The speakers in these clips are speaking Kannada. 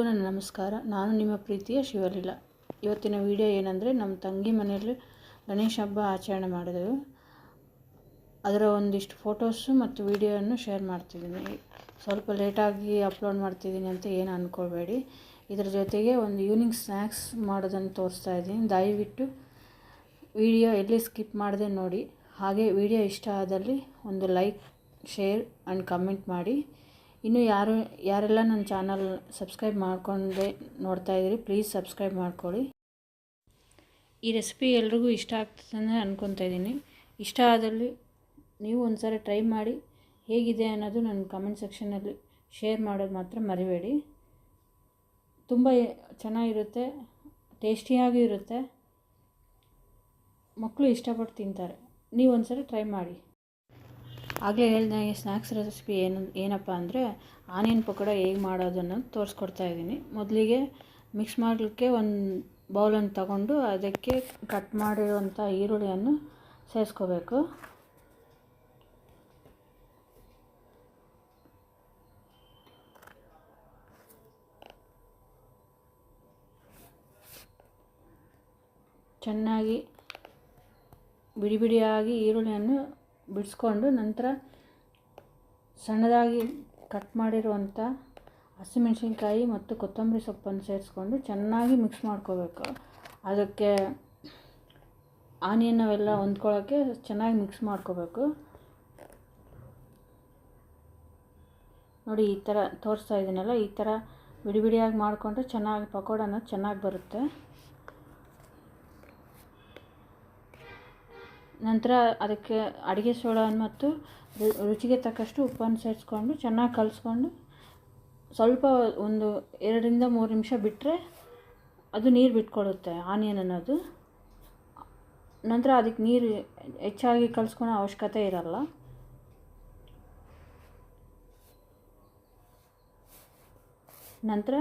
ಎಲ್ಲರಿಗೂ ನನ್ನ ನಮಸ್ಕಾರ. ನಾನು ನಿಮ್ಮ ಪ್ರೀತಿಯ ಶಿವಲೀಲ. ಇವತ್ತಿನ ವಿಡಿಯೋ ಏನಂದರೆ, ನಮ್ಮ ತಂಗಿ ಮನೆಯಲ್ಲಿ ಗಣೇಶ ಹಬ್ಬ ಆಚರಣೆ ಮಾಡಿದೆವು. ಅದರ ಒಂದಿಷ್ಟು ಫೋಟೋಸು ಮತ್ತು ವಿಡಿಯೋವನ್ನು ಶೇರ್ ಮಾಡ್ತಿದ್ದೀನಿ. ಸ್ವಲ್ಪ ಲೇಟಾಗಿ ಅಪ್ಲೋಡ್ ಮಾಡ್ತಿದ್ದೀನಿ ಅಂತ ಏನು ಅಂದ್ಕೊಳ್ಬೇಡಿ ಇದರ ಜೊತೆಗೆ ಒಂದು ಈವ್ನಿಂಗ್ ಸ್ನ್ಯಾಕ್ಸ್ ಮಾಡೋದನ್ನು ತೋರಿಸ್ತಾ ಇದ್ದೀನಿ. ದಯವಿಟ್ಟು ವಿಡಿಯೋ ಎಲ್ಲಿ ಸ್ಕಿಪ್ ಮಾಡದೆ ನೋಡಿ. ಹಾಗೆ ವಿಡಿಯೋ ಇಷ್ಟ ಆದಲ್ಲಿ ಒಂದು ಲೈಕ್ ಶೇರ್ ಆ್ಯಂಡ್ ಕಮೆಂಟ್ ಮಾಡಿ. ಇನ್ನು ಯಾರು, ಯಾರೆಲ್ಲ ನನ್ನ ಚಾನಲ್ ಸಬ್ಸ್ಕ್ರೈಬ್ ಮಾಡಿಕೊಂಡೆ, ನೋಡ್ತಾ ಇದ್ದೀರಿ ಪ್ಲೀಸ್ ಸಬ್ಸ್ಕ್ರೈಬ್ ಮಾಡ್ಕೊಳ್ಳಿ. ಈ ರೆಸಿಪಿ ಎಲ್ರಿಗೂ ಇಷ್ಟ ಆಗ್ತದೆ ಅಂದ್ಕೊತಾ ಇದ್ದೀನಿ. ಇಷ್ಟ ಆದಲ್ಲಿ ನೀವು ಒಂದು ಸಾರಿ ಟ್ರೈ ಮಾಡಿ, ಹೇಗಿದೆ ಅನ್ನೋದು ನನ್ನ ಕಮೆಂಟ್ ಸೆಕ್ಷನಲ್ಲಿ ಶೇರ್ ಮಾಡೋದು ಮಾತ್ರ ಮರಿಬೇಡಿ. ತುಂಬ ಚೆನ್ನಾಗಿರುತ್ತೆ ಟೇಸ್ಟಿಯಾಗೂ ಇರುತ್ತೆ. ಮಕ್ಕಳು ಇಷ್ಟಪಟ್ಟು ತಿಂತಾರೆ. ನೀವು ಒಂದು ಟ್ರೈ ಮಾಡಿ. ಆಗಲೇ ಹೇಳಿದಾಗೆ ಸ್ನ್ಯಾಕ್ಸ್ ರೆಸಿಪಿ ಏನು, ಏನಪ್ಪ ಅಂದರೆ ಆನಿಯನ್ ಪಕೋಡ ಹೇಗೆ ಮಾಡೋದನ್ನು ತೋರಿಸ್ಕೊಡ್ತಾ ಇದ್ದೀನಿ. ಮೊದಲಿಗೆ ಮಿಕ್ಸ್ ಮಾಡಲಿಕ್ಕೆ ಒಂದು ಬೌಲನ್ನು ತಗೊಂಡು ಅದಕ್ಕೆ ಕಟ್ ಮಾಡಿರುವಂಥ ಈರುಳ್ಳಿಯನ್ನು ಸೇರಿಸ್ಕೋಬೇಕು. ಚೆನ್ನಾಗಿ ಬಿಡಿ ಬಿಡಿಯಾಗಿ ಈರುಳ್ಳಿಯನ್ನು ಬಿಡಿಸ್ಕೊಂಡು ನಂತರ ಸಣ್ಣದಾಗಿ ಕಟ್ ಮಾಡಿರುವಂಥ ಹಸಿಮೆಣಸಿನ್ಕಾಯಿ ಮತ್ತು ಕೊತ್ತಂಬರಿ ಸೊಪ್ಪನ್ನು ಸೇರಿಸ್ಕೊಂಡು ಚೆನ್ನಾಗಿ ಮಿಕ್ಸ್ ಮಾಡ್ಕೋಬೇಕು. ಅದಕ್ಕೆ ಆನಿಯನ್ ಅವೆಲ್ಲ ಹೊಂದ್ಕೊಳ್ಳೋಕ್ಕೆ ಚೆನ್ನಾಗಿ ಮಿಕ್ಸ್ ಮಾಡ್ಕೋಬೇಕು. ನೋಡಿ ಈ ಥರ ತೋರಿಸ್ತಾ ಇದ್ದೀನಲ್ಲ, ಈ ಥರ ಬಿಡಿ ಬಿಡಿಯಾಗಿ ಮಾಡಿಕೊಂಡ್ರೆ ಚೆನ್ನಾಗಿ ಪಕೋಡನ ಚೆನ್ನಾಗಿ ಬರುತ್ತೆ. ನಂತರ ಅದಕ್ಕೆ ಅಡುಗೆ ಸೋಡಾ ಮತ್ತು ರುಚಿಗೆ ತಕ್ಕಷ್ಟು ಉಪ್ಪನ್ನು ಸೇರಿಸ್ಕೊಂಡು ಚೆನ್ನಾಗಿ ಕಲಿಸ್ಕೊಂಡು ಸ್ವಲ್ಪ ಒಂದು ಎರಡರಿಂದ ಮೂರು ನಿಮಿಷ ಬಿಟ್ಟರೆ ಅದು ನೀರು ಬಿಟ್ಕೊಳ್ಳುತ್ತೆ ಆನಿಯನ್ ಅನ್ನೋದು. ನಂತರ ಅದಕ್ಕೆ ನೀರು ಹೆಚ್ಚಾಗಿ ಕಲಿಸ್ಕೊಳೋ ಅವಶ್ಯಕತೆ ಇರಲ್ಲ. ನಂತರ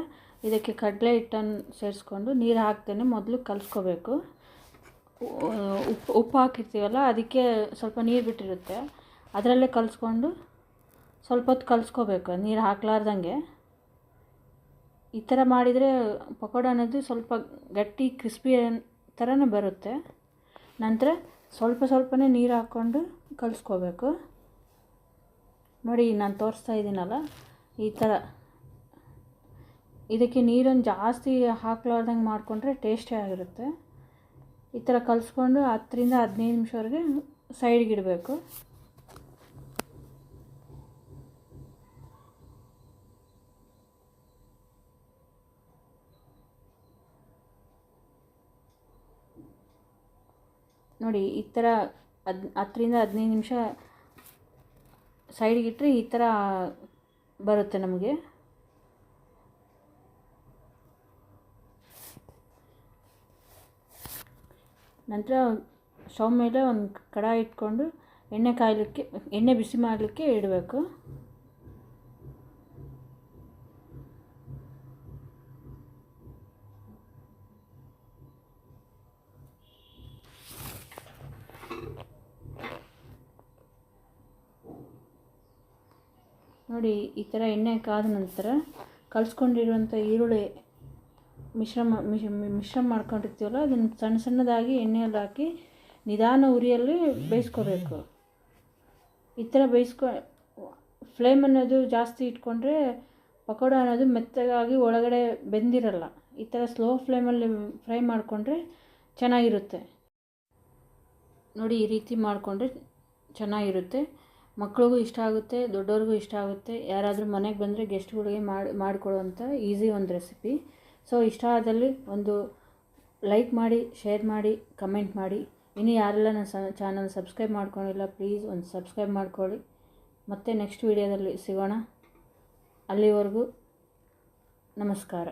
ಇದಕ್ಕೆ ಕಡಲೆ ಹಿಟ್ಟನ್ನು ಸೇರಿಸ್ಕೊಂಡು ನೀರು ಹಾಕ್ತೇನೆ ಮೊದಲು ಕಲಿಸ್ಕೋಬೇಕು. ಉಪ್ಪು ಉಪ್ಪು ಹಾಕಿರ್ತೀವಲ್ಲ, ಅದಕ್ಕೆ ಸ್ವಲ್ಪ ನೀರು ಬಿಟ್ಟಿರುತ್ತೆ. ಅದರಲ್ಲೇ ಕಲಿಸ್ಕೊಂಡು ಸ್ವಲ್ಪ ಹೊತ್ತು ಕಲಿಸ್ಕೋಬೇಕು, ನೀರು ಹಾಕ್ಲಾರ್ದಂಗೆ. ಈ ಥರ ಮಾಡಿದರೆ ಪಕೋಡ ಅನ್ನೋದು ಸ್ವಲ್ಪ ಗಟ್ಟಿ, ಕ್ರಿಸ್ಪಿ ಥರನೇ ಬರುತ್ತೆ. ನಂತರ ಸ್ವಲ್ಪ ಸ್ವಲ್ಪನೇ ನೀರು ಹಾಕ್ಕೊಂಡು ಕಲಿಸ್ಕೋಬೇಕು. ನೋಡಿ, ನಾನು ತೋರಿಸ್ತಾ ಇದ್ದೀನಲ್ಲ ಈ ಥರ. ಇದಕ್ಕೆ ನೀರನ್ನು ಜಾಸ್ತಿ ಹಾಕ್ಲಾರ್ದಂಗೆ ಮಾಡಿಕೊಂಡ್ರೆ ಟೇಸ್ಟಿ ಆಗಿರುತ್ತೆ. ಈ ಥರ ಕಲಿಸ್ಕೊಂಡು ಹತ್ತರಿಂದ ಹದಿನೈದು ನಿಮಿಷವರೆಗೆ ಸೈಡ್ಗಿಡಬೇಕು ನೋಡಿ, ಈ ಥರ ಹದ್, ಹತ್ತರಿಂದ ಹದಿನೈದು ನಿಮಿಷ ಸೈಡ್ಗಿಟ್ಟರೆ ಈ ಥರ ಬರುತ್ತೆ ನಮಗೆ. ನಂತರ ಸ್ಟವ್ ಮೇಲೆ ಒಂದು ಕಡಾಯಿ ಇಟ್ಕೊಂಡು ಎಣ್ಣೆ ಕಾಯಲಿಕ್ಕೆ, ಎಣ್ಣೆ ಬಿಸಿ ಮಾಡಲಿಕ್ಕೆ ಇಡಬೇಕು. ನೋಡಿ, ಈ ಥರ ಎಣ್ಣೆ ಕಾದ ನಂತರ ಕಲಿಸ್ಕೊಂಡಿರುವಂಥ ಈರುಳ್ಳಿ ಮಿಶ್ರಮ ಮಿಶ್ರಣ ಮಾಡ್ಕೊಂಡಿರ್ತೀವಲ್ಲ, ಅದನ್ನು ಸಣ್ಣ ಸಣ್ಣದಾಗಿ ಎಣ್ಣೆಯಲ್ಲಿ ಹಾಕಿ ನಿಧಾನ ಉರಿಯಲ್ಲಿ ಬೇಯಿಸ್ಕೋಬೇಕು. ಈ ಥರ ಬೇಯಿಸ್ಕೊ, ಫ್ಲೇಮ್ ಅನ್ನೋದು ಜಾಸ್ತಿ ಇಟ್ಕೊಂಡ್ರೆ ಪಕೋಡ ಅನ್ನೋದು ಮೆತ್ತಗಾಗಿ ಒಳಗಡೆ ಬೆಂದಿರಲ್ಲ. ಈ ಥರ ಸ್ಲೋ ಫ್ಲೇಮಲ್ಲಿ ಫ್ರೈ ಮಾಡಿಕೊಂಡ್ರೆ ಚೆನ್ನಾಗಿರುತ್ತೆ. ನೋಡಿ, ಈ ರೀತಿ ಮಾಡಿಕೊಂಡ್ರೆ ಚೆನ್ನಾಗಿರುತ್ತೆ. ಮಕ್ಳಿಗೂ ಇಷ್ಟ ಆಗುತ್ತೆ, ದೊಡ್ಡವ್ರಿಗೂ ಇಷ್ಟ ಆಗುತ್ತೆ. ಯಾರಾದರೂ ಮನೆಗೆ ಬಂದರೆ ಗೆಸ್ಟ್ಗಳಿಗೆ ಮಾಡಿ ಮಾಡಿಕೊಡುವಂಥ ಈಸಿ ಒಂದು ರೆಸಿಪಿ ಸೊ ಇಷ್ಟ ಆದಲ್ಲಿ ಒಂದು ಲೈಕ್ ಮಾಡಿ ಶೇರ್ ಮಾಡಿ ಕಮೆಂಟ್ ಮಾಡಿ. ಇನ್ನು ಯಾರೆಲ್ಲ ನನ್ನ ಚಾನಲ್ ಸಬ್ಸ್ಕ್ರೈಬ್ ಮಾಡ್ಕೊಂಡಿಲ್ಲ ಪ್ಲೀಸ್ ಒಂದು ಸಬ್ಸ್ಕ್ರೈಬ್ ಮಾಡ್ಕೊಳ್ಳಿ. ಮತ್ತೆ ನೆಕ್ಸ್ಟ್ ವೀಡಿಯೋದಲ್ಲಿ ಸಿಗೋಣ. ಅಲ್ಲಿವರೆಗೂ ನಮಸ್ಕಾರ.